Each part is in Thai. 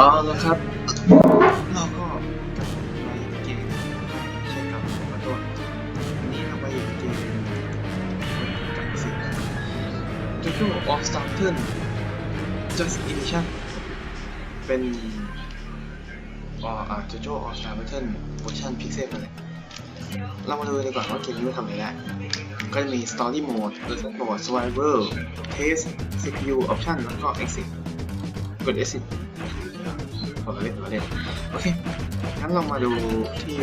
อ๋อแล้วครับเราก็กลับมาอีกเกมใช่ครับขอโทษวันนี้เราไปอีกเกมกับสิ่งโจโจ้ออฟสตาร์เทิล just edition เป็นอ๋ออ่าโจโจ้ออฟสตาร์เทิลเวอร์ชันพิกเซลนั่นแหละเรามาดูดีกว่าว่าเกมนี้มันทำอะไรได้ก็จะมี Story Mode Person Mode Survival Test CPU Option แล้วก็ Exit กด Exit ขอเล่นขอเล่นโอเค งั้นเรามาดูที่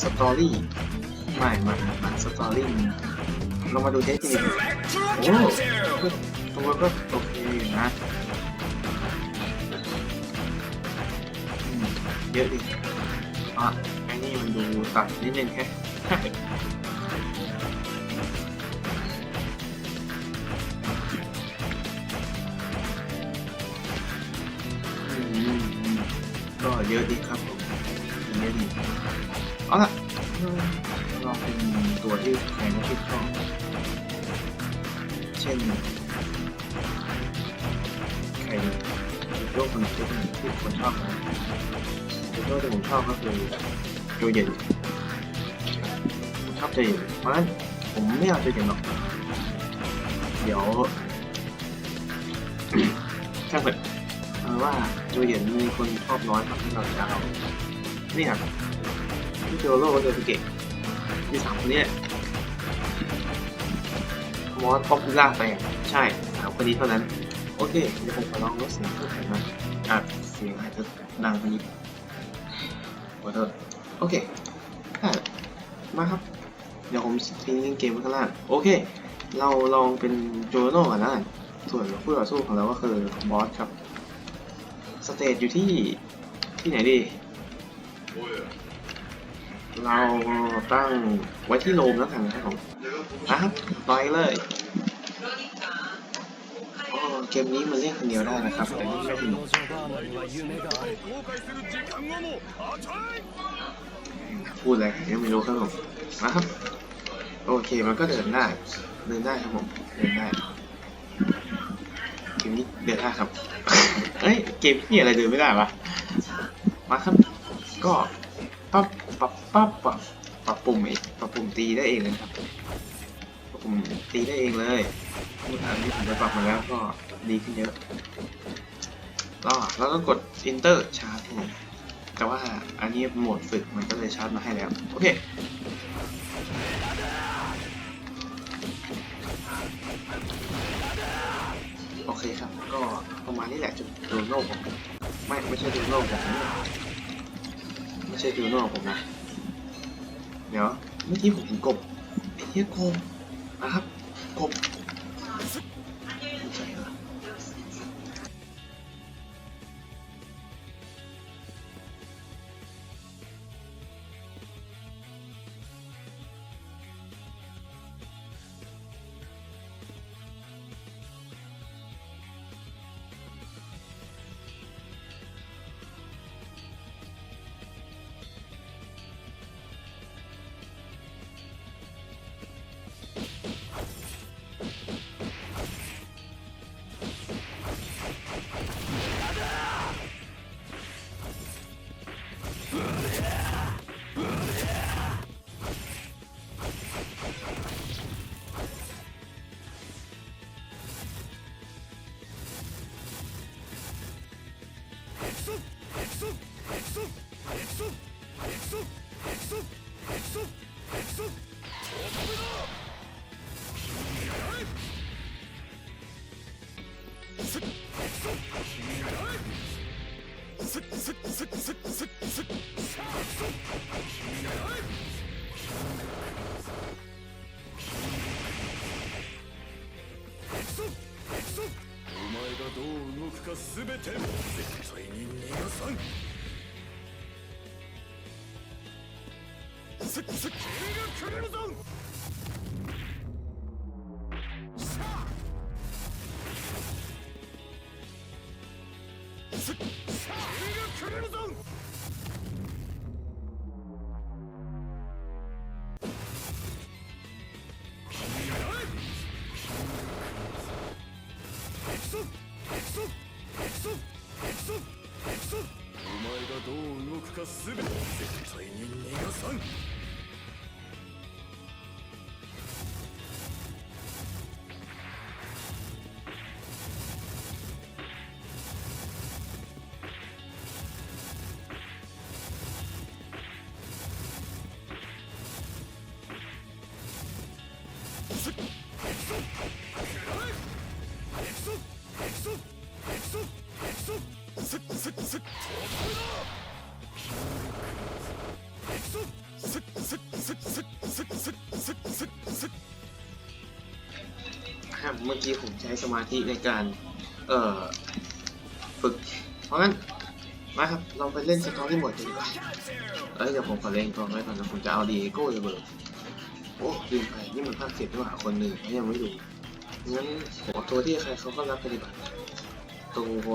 Story ไม่มามา Story เรามาดูเทสจริงๆโอ้ตัวก็โอเคอยู่นะอืมเยอะดิอะไอ้นี่มันดูตัดนิดนึงแค่ เยอะดีครับผมเยอะดีเอาล่ะลองเป็นตัวที่ใครไม่คิดชอบเช่นใครโยกคนไหนที่ที่คนชอบนะตัวโยกที่ผมชอบก็คือโจเย็นผมชอบโจเย็นเพราะฉะนั้นผมไม่เอาโจเย็นหรอกเดี๋ยวช่างเถอะเอา ว่าโจเย็นมีคนชอบน้อยครับที่เราจะเอาเนี่ยที่โจโร่โจสเกะมีสามคนนี้มอสป๊อปปูล่าไปใช่สามคนนี้เท่านั้น โอเคเดี๋ยวผมขอลองลดเสียงเพิ่มหน่อยนะอะเสียงอาจจะดังไปนิดขอโทษโอเคได้มาครับ เดี๋ยวผมทิ้งเกมไว้ข้างล่างโอเค เราลองเป็นโจโร่ก่อนนะส่วนคู่ต่อสู้ของเราก็คือบอสครับ สเตจอยู่ที่ที่ไหนดี เราตั้งไว้ที่โรมแล้วกันนะครับผมนะครับต่อยเลยเกมนี้มันเล่นคนเดียวได้นะครับแต่นี่ไม่สนุกพูดอะไรยังไม่รู้ครับผมมาครับโอเคมันก็เดินได้เดินได้ครับผมเดินได้เกมนี้เดินได้ครับ เอ้ยเกมนี่อะไรเดินไม่ได้วะมาครับ ก็ปรับปรับปรับปรับปรับปุ่มเองปรับปุ่มตีได้เองเลยครับปรับปุ่มตีได้เองเลยอันนี้ผมไปปรับมาแล้วก็ดีขึ้นเยอะแล้วเราต้องกด enter ชาร์จครับผมแต่ว่าอันนี้โหมดฝึกมันก็เลยชาร์จมาให้แล้ว โอเค เคครับ ก็ประมาณนี้แหละจุดดูโน่ผมไม่ไม่ใช่ดูโน่ผมไม่ใช่ดูโน่ผมนะ เดี๋ยวเมื่อกี้ผมเห็นกบไอ้เหี้ยกบนะครับกบ ぞ行くお前がどう動くか全て絶対に逃がさん。 มื่อกี้ผมใช้สมาธิในการเอ่อฝึก เพราะงั้นมาครับเราไปเล่นสตอรี่หมดกันดีกว่าเอ้ยเดี๋ยวผมขอเล่นกอนไว้ก่อนนะผมจะเอาดีโก้เลยเบอร์โอ้ลืมไปนี่มันภาคเจ็ดด้วยว่ะคนหนึ่งยังไม่ดูงั้นผมเอตัวที่ใครเขาก็รับปฏิบัติตัว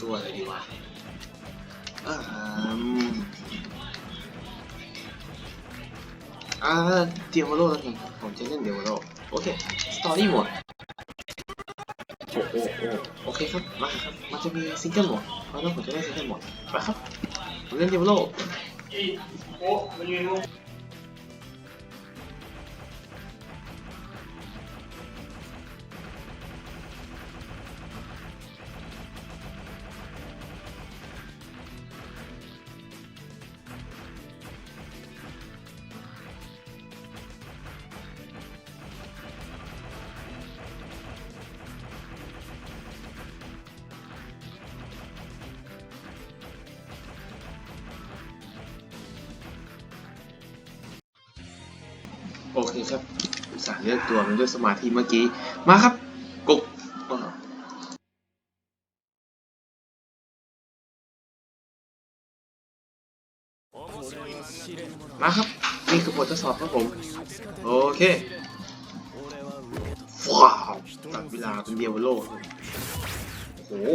ตัวอะไรดีวะอ่า อ่าเดียวโลแล้วกันครับผมจะเล่นเดียวโลโอเคสตอรี่หมดโอ้โอ้โอ้โอเคครับ มาครับ มันจะมีซิงเกิลหมดเพราะฉะนั้นผมจะเล่นซิงเกิลหมดมาครับผมเล่นเดียวโลโอ โอเคครับอุตส่าห์เลือกตัวมันด้วยสมาธิเมื่อกี้ มาครับกบมาครับ นี่คือบททดสอบครับผม โอเคว้าวตัดเวลาเป็นเดียวโลกเลโอ้โห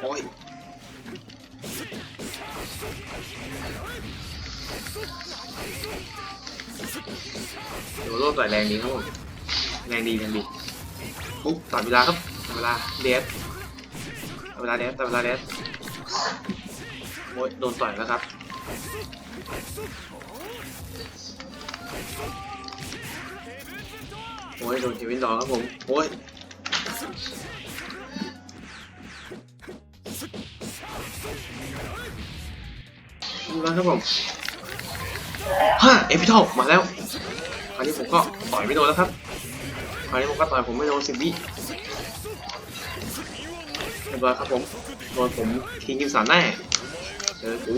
โอ้ย เดี๋ยวโลดต่อยแรงดีครับผมแรงดีแรงดีปุ๊บต่อเวลาครับต่อเวลาเดฟต่อเวลาเดฟต่อเวลาเดฟโอ้ยโดนต่อยแล้วครับโอ้ยโดนเควินดอร์ครับผมโอ้ยดูแล้วครับผมฮ่าเอพิทอลมาแล้วคราวนี้ผมก็ต่อยไม่โดนแล้วครับคราวนี้ผมก็ต่อยผมไม่โดนสิบวิเรียบร้อยครับผมโดนผมทิ้งกิมสารแน่เจอกู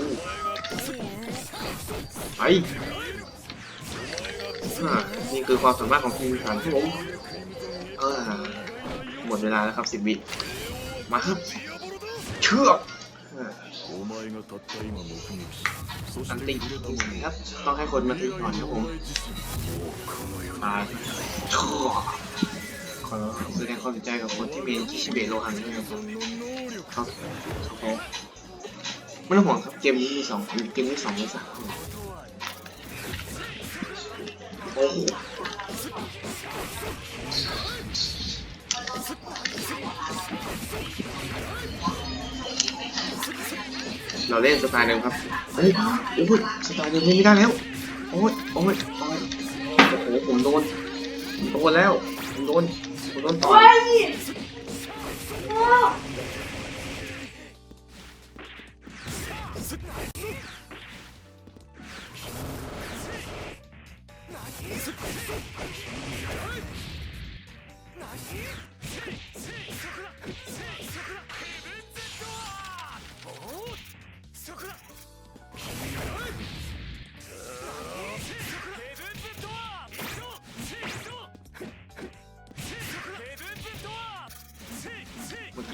ไปนี่คือความสามารถของทีมสารครับผมเออหมดเวลาแล้วครับสิบวิมาครับเชือก อันติครับ ต้องให้คนมาตีก่อนครับผมตายขอแสดงความเสียใจกับคนที่เป็นกิชิเบโลหันด้วยครับครับครับผมไม่ต้องห่วงครับเกมนี้มีสองเกมนี้สองมีสามโอ้ เราเล่นสไตล์เดิมครับ เฮ้ย โอ้ยสไตล์เดิมเล่นไม่ได้แล้ว โอ้ย โอ้ย โอ้ยโอ้โหผมโดนผมโดนแล้วผมโดนผมโดนต่อย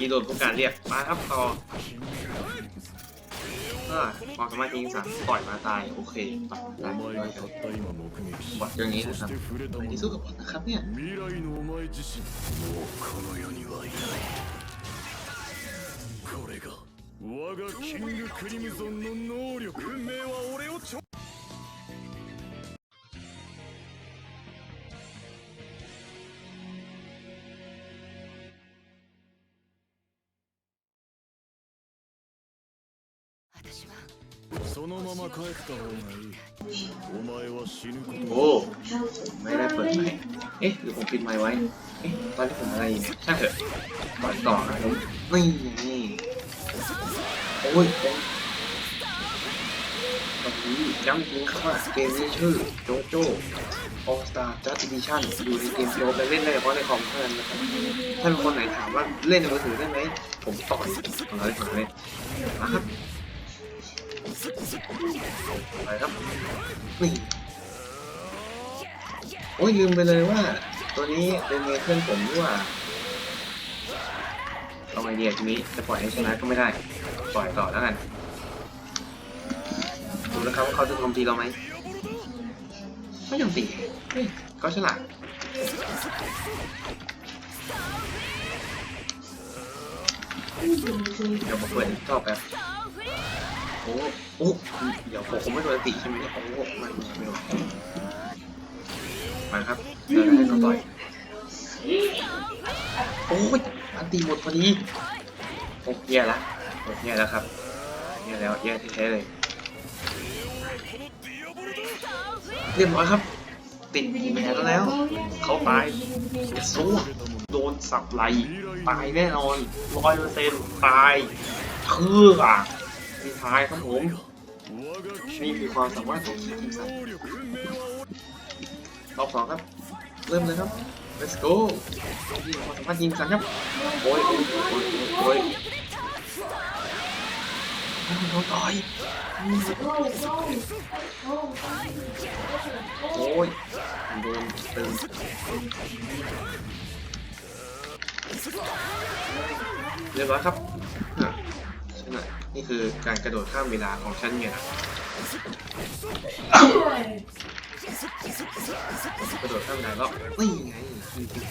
กี้โดนผู้การเรียกมาครับต่ออ่าพอสามารถยิงสัตว์ต่อยมาตาย โอเคต่อ お ได้ 前 ด้วย が ค た รับ った今目撃し บอทอย่างนี้ そ นะค し รับ て触れた ไม่ も ได้ の สู้กับบอทนะครับเนี่ย 未来のお前自身もうこの世にはいないこれが我がキングクリムゾンの能力運命は俺をち そのまま帰った方がいいお前は死ぬこと โอ้ไม่ได้เปิดไมค์เอ๊ะหรือผมปิดไมค์ไว้ เอ๊ะตอนนี้ผมอะไรอยู่เนี่ยช่างเถอะปล่อยต่อครับผมนี่ไงโอ้ยเป็นตอนนี้ย้ำจริงครับว่าเกมนี้ชื่อโจโจ้ออสตาร์จัสติบิชันอยู่ในเกมโจไปเล่นได้เฉพาะในคอมเท่านั้นนะครับถ้ามีคนไหนถามว่าเล่นในมือถือได้ไหมผมต่อยผมเลยผมเลยนะครับ ไปครับ นี่โอ้ยลืมไปเลยว่า ตัวนี้เป็นเมเพื่อนผมด้วยว่าเอาไอเดียทีนี้จะปล่อยให้ชนะก็ไม่ได้ ปล่อยต่อแล้วกัน ดูนะครับว่าเขาจะโจมตีเราไหมไม่โจมตีเฮ้ยก็ฉลาดเดี๋ยวมาเปิดอีกรอบแป๊บโอ้ โอ้เดี๋ยวผมคงไม่โดนตีใช่ไหมเนี่ยโอ้ไม่ไม่โดนมาครับเดินให้เขาต่อยโอ้ยอันตีหมดพอดีโอ้แย่ละโอ้แย่แล้วครับแย่แล้วแย่แท้ๆเลยเรียบร้อยครับติดแผลแล้ว เขาตายสู้โดนสับไหลตายแน่นอนร้อยเปอร์เซ็นต์ตายคืออะมีทายครับผม我が นี่คืความสามารถของทีมสัตว์รอบสองครับ เริ่มเลยครับ let's go ความสามารถยิงสัตว์ครับโอ้ยโอ้ยโอ้ยโอ้ยโดนต่อยโอ้ยโดนเติมเรียบร้อยครับ อ่ะฉันน่ะนี่คือการกระโดดข้ามเวลาของฉันไงนะกระโดดข้ามเวลาก็นี่ไงนี่คือ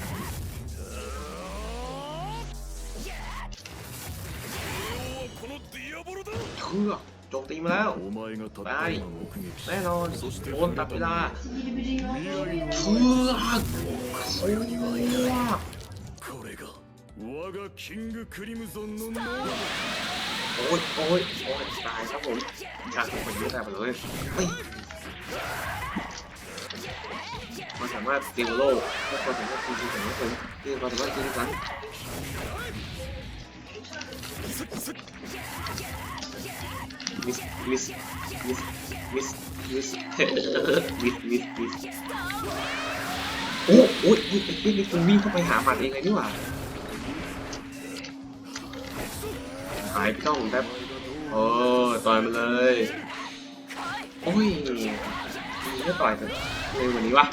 このディアボロだ เชือกโจมตีมาแล้ว お前がたった今目撃し แน่นอน そして โดนตัดเวลา 未来の เชือกเชือก これが我がキングクリムゾンの能力 โอ้ยโอ้ยโอ้ยตายครับผมชาติคนนี้ตายไปเลยมันสามารถติวโลกไม่ควรสามารถตีทีของผมนี่ควาสามารถตีสันมิสมิสมิสมิสมิสมิสมิสมิสโอ้โอ้ยนี่นี่นี่คุณวิ่งเข้าไปหาหมัดเองเลยนี่หว่า หายพี่ต้องแป๊บโอ้ต่อยมันเลย โอ้ยนี่ก็ต่อยกันเร็วกว่านี้วะ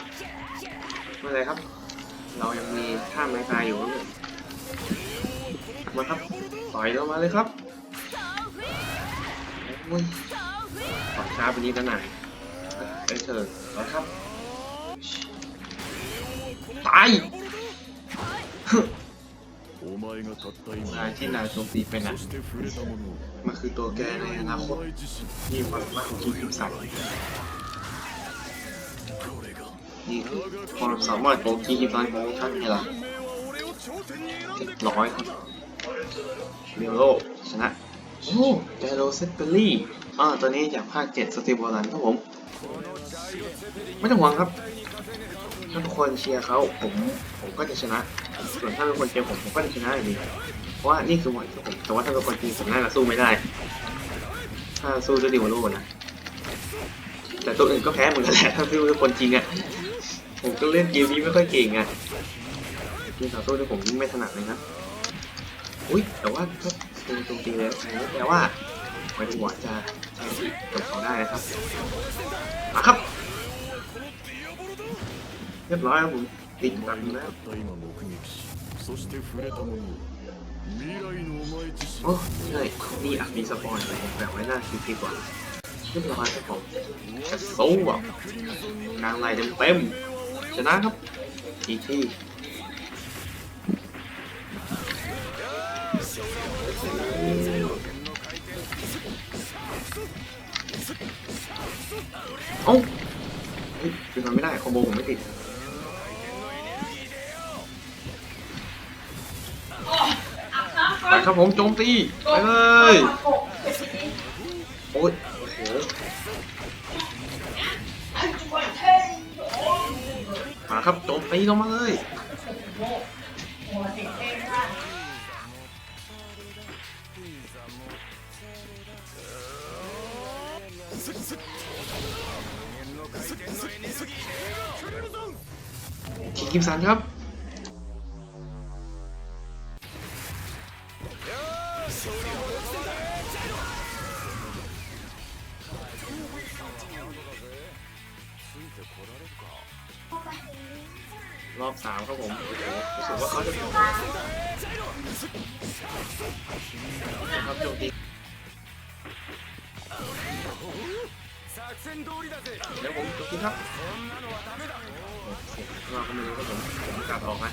ไม่เป็นไรครับ เรายังมีท่าไม้ตายอยู่นี่มาครับ ต่อยเรามาเลยครับโอ้ยขอช้าไปนิดนะนายเอ้ยเธอแล้วครับตาย お前がたった今 นายที่นายโจมตีไปนะ そして触れたものを มันคือตัวแกในอนาค お ต 前自身 ที่มีความสามารถของทีมสัตว์ これが นี่คือความสามารถของทีมสัตว์ของฉันไงล่ะ 運命は俺を頂点に選ん เรี で ยบร้อยครับเรียวโลชนะ โอ้เจโรเซปเปอรี่อ่าตัวนี้จากภาคเจ็ดสตีบอลันครับผม ไม่ต้องห่วงครับ ถ้าทุกคนเชียร์เขาผมผมก็จะชนะ ส่วนถ้าเป็นคนเชียร์ผมผมก็จะชนะอยู่ดีเพราะว่านี่คือหวังของผมแต่ว่าถ้าเป็นคนจริงผมน่าจะสู้ไม่ได้ ถ้าสู้ด้วยดิวโลนะแต่ตัวอื่นก็แพ้เหมือนกันแหละถ้าสู้ด้วยคนจริงอะผมก็เล่นเกมนี้ไม่ค่อยเก่งอะเกมต่อสู้ที่ผมยิ่งไม่ถนัดเลยนะอุ้ยแต่ว่าถ้าเป็นตรงจริงแล้วแปลว่าหมายถึงว่าจะใช้กับเขาได้นะครับมาครับ เรียบร้อยครับผม ติดตันแล้วโอ้เหนื่อยนี่อักมีสปอนเลยแบบไว้หน้าคิวพีก่อนเรียบร้อยครับผมกระสู้อ่างไหลเต็มชนะครับอีที่โอ้คือมันไม่ได้คอมโบผมไม่ติด ครับผมโจมตีไปเลยโอ้ยมาครับโจมตีลงมาเลยทีกิมสันครับ สามครับผมรู้สึกว่าเขาจะครับโจมตีเดี๋ยวผมกินครับเราก็ไม่รู้ครับผมผมกลับออกไหม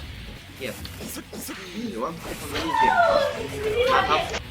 เก็บนี่หรือว่าคนไม่ดีเก็บครับ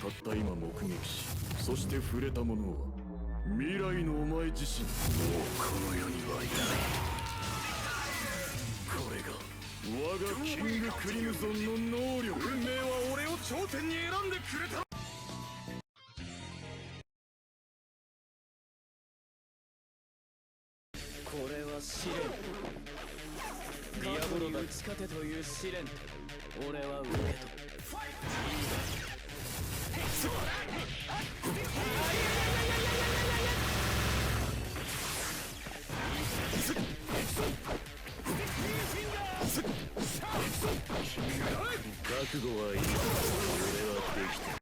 たった今目撃しそして触れたものは未来のお前自身。もうこの世にはいない。これが我がキングクリムゾンの能力。運命は俺を頂点に選んでくれた。これは試練。ディアボロが地下手という試練。俺は受け取る覚悟はいい。俺はできた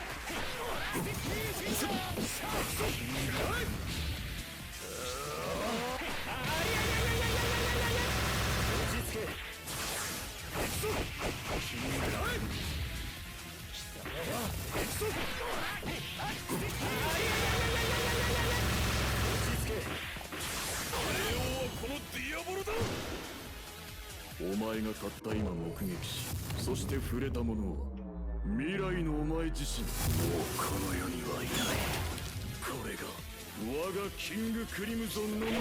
落ち着けお前がたった今目撃しそして触れたものは未来のお前自身もうこの世にはいないこれが我がキングクリムゾンの能力。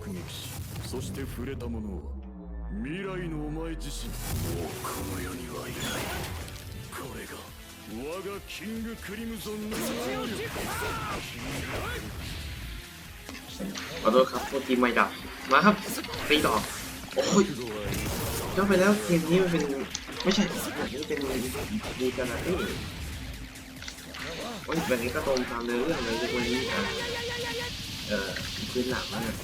目撃しそして触れたものは未来のお前自身もうこの世にはいないこれが我がキングクリムゾンの能力 ขอโทษครับโทษทีมไม่ดับมาครับตีต่อโอ้ย 覚悟はいい ย้อนไปแล้วเกมนี้มันเป็นไม่ใช่แบบนี้เป็นดีกันนะที่โอ้ยแบบนี้ก็ตรงตามเนื้อเรื่องเลยวันนี้อ่ะเอ่อพื้นหลังแล้วนะ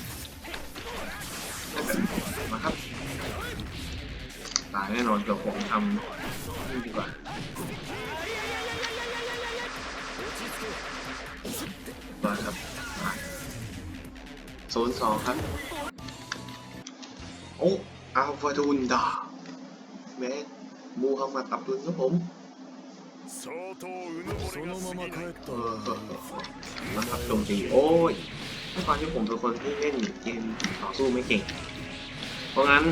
มาครับตายแน่นอนเดี๋ยวผมทำนี่ดีกว่ามาครับมาโซนสองครับ โอ้อัลฟาดูนดาแม่มูฮัมหมัดอับดุลครับผม 相当うぬぼれが過ぎない เออมาขับโจมตีโอ้ย ด้วยความที่ผมเป็นคนที่เล่นเกมต่อสู้ไม่เก่ง เพราะงั้น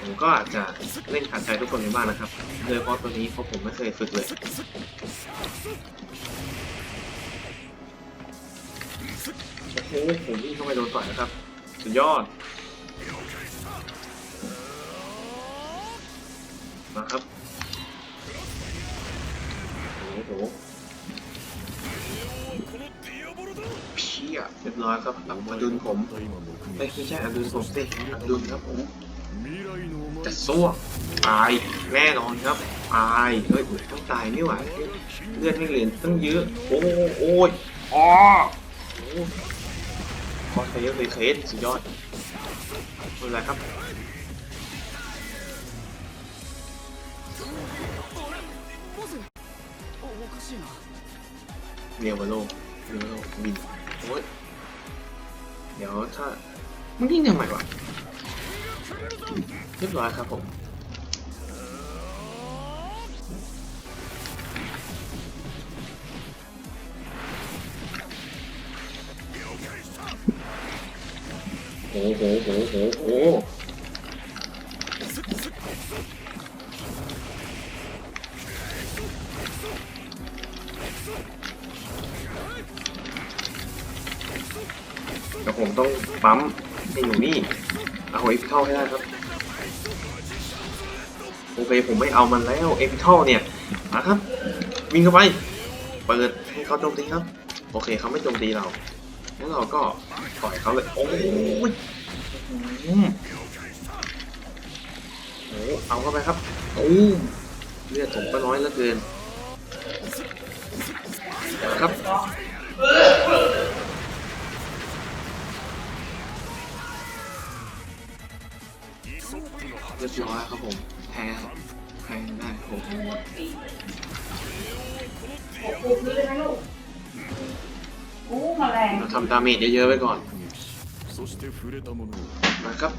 ผมก็อาจจะเล่นขัดใจทุกคนในบ้างนะครับ โดยเฉพาะตัวนี้เพราะผมไม่เคยฝึกเลย โอ้โหผมวิ่งเข้าไปโดนต่อยนะครับ สุดยอด มาครับ โอ้โห ยเรียบร้อยครับอับดุลผมไม่ใช่อับดุลผมสิอับดุลครับผมจะซ่วตายแน่นอนครับตายเฮ้ยต้องตายไม่ไหวเลือดไม่เหลือตั้งเยอะโอ้โอ้ยอ๋อโอ้คอสเยอะเลยเคสสุดยอดเป็นไรครับเรียวมาโลกเรียวมาโลกบิน โอ้ยเดี๋ยวถ้ามันนิ่งทำไงวะเรียบร้อยครับผมโอ้โหโหโหโห ปั๊มให้อยู่นี่เอาเอพิทัลให้ได้ครับโอเคผมไม่เอามันแล้วเอพิทัลเนี่ยนะครับ วิ่งเข้าไปเปิดให้เขาโจมตีครับ โอเคเขาไม่โจมตีเราแล้วเราก็ปล่อยเขาเลยโอ้ยโอ้เอาเข้าไปครับโอ้เลือดผมก็น้อยเหลือเกินครับ รียบร้อยครับผมแพ้ครับแพ้ได้ผมโอ้โนี่เลยนะลูกโอ้มาแรเราทำดาเมจเยอะๆไปก่อนนะครับ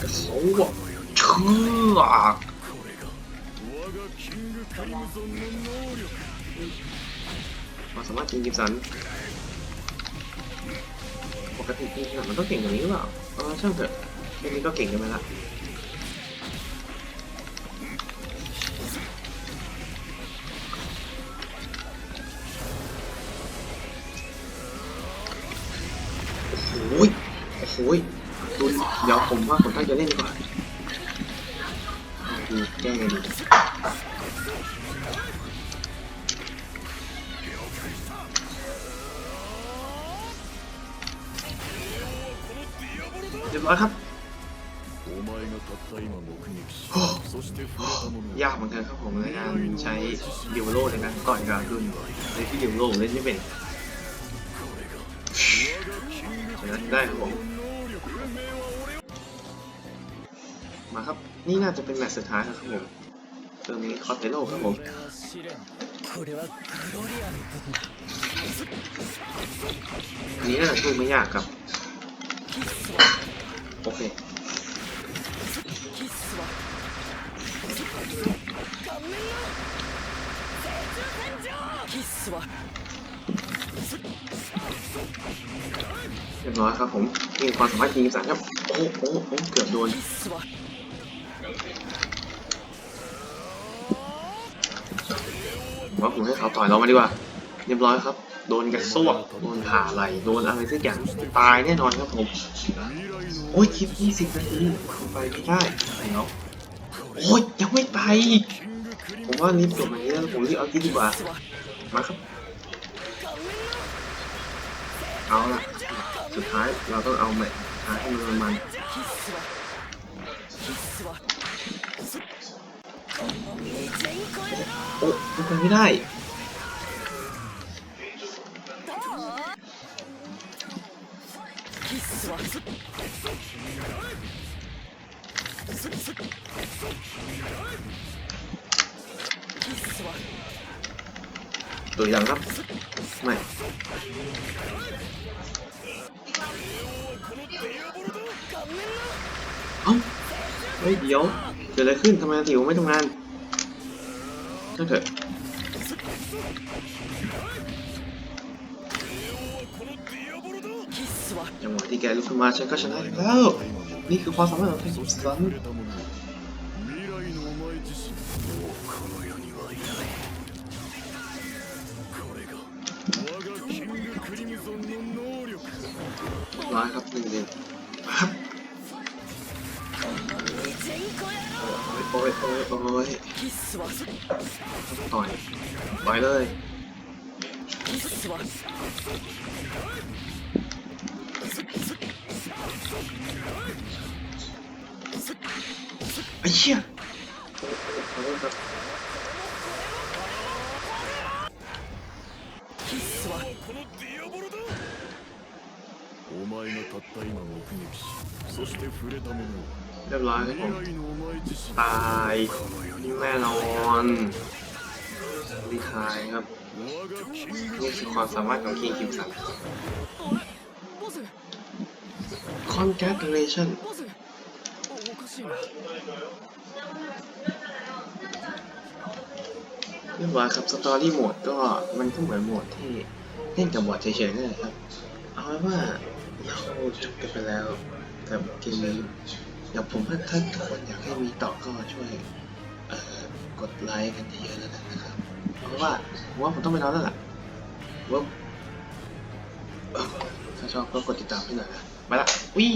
กระสุนเชือกมาสามารถจิงกิมสันปกติจิงกิมสันมันต้องเก่งกว่านี้หรือเปล่าเออช่างเถอะ แค่นี้ก็เก่งกันไปละโอ้ยโอ้ยดูเดี๋ยวผมว่าผมตั้งใจเล่นดีกว่า キング ฉะนั้นได้ครับผม の能力運命は俺を มาครับ นี่น่าจะเป็นแมตช์สุดท้ายแล้วครับผมเรื่องนี้คอสเตโลครับผม 試練これはグロリアの分だ อันนี้น่าจะสู้ไม่ยากครับ โอเค キッスはキッスは เรียบร้อยครับผมมีความสามารถยิงสังครับ โอ้โอ้โอ้เกือบโดนว่าผมให้เขาต่อยเรามาดีกว่า เรียบร้อยครับ โดนกระซวกโดนผ่าไหลโดนอะไรสักอย่างตายแน่นอนครับผม โอ้ยคลิป20นาทีไปไม่ได้ไหนเนาะโอ้ยยังไม่ไป ผมว่ารีบจบอันนี้แล้วผมรีบเอาที่ดีกว่า มาครับ เอาล่ะ สุดท้ายเราต้องเอาแมตช์สุดท้ายให้มันมัน キッスはキッスは โอ้มันไปไม่ได้ キッスは ตัวยังครับ ไม่ เอ้าเฮ้ยเดี๋ยว เกิดอะไรขึ้นทำไมติ๋วไม่ทำงานนั่นเถอะจังหวะที่แกลุกขึ้นมาฉันก็ชนะแล้ว นี่คือความสามารถของเธอสมสัน ต่อยต่อยเลย キッスは ไอ้เหี้ยขอโทษครับ キッスはこのディアボロだお前がたった今目撃しそして触れたもの เรียบร้อยครับตายนี่แม่นอนรีทายครับนี่คือความสามารถของคิงคิมสันคอนแกตเลชั่นเรียบร้อยครับสตอรี่โหมดก็มันก็เหมือนโหมดที่เล่นกับบอดเฉยๆนี่แหละครับ เอาไว้ว่าเราจบกันไปแล้วกับเกมนี้ อย่างผมว่าถ้าทุกคนอยากให้มีต่อก็ช่วยกดไลค์กันเยอะๆแล้วนะครับ เพราะว่าผมว่าผมต้องไปนอนแล้วล่ะว่าถ้าชอบก็กดติดตามให้หน่อยนะไปละวิ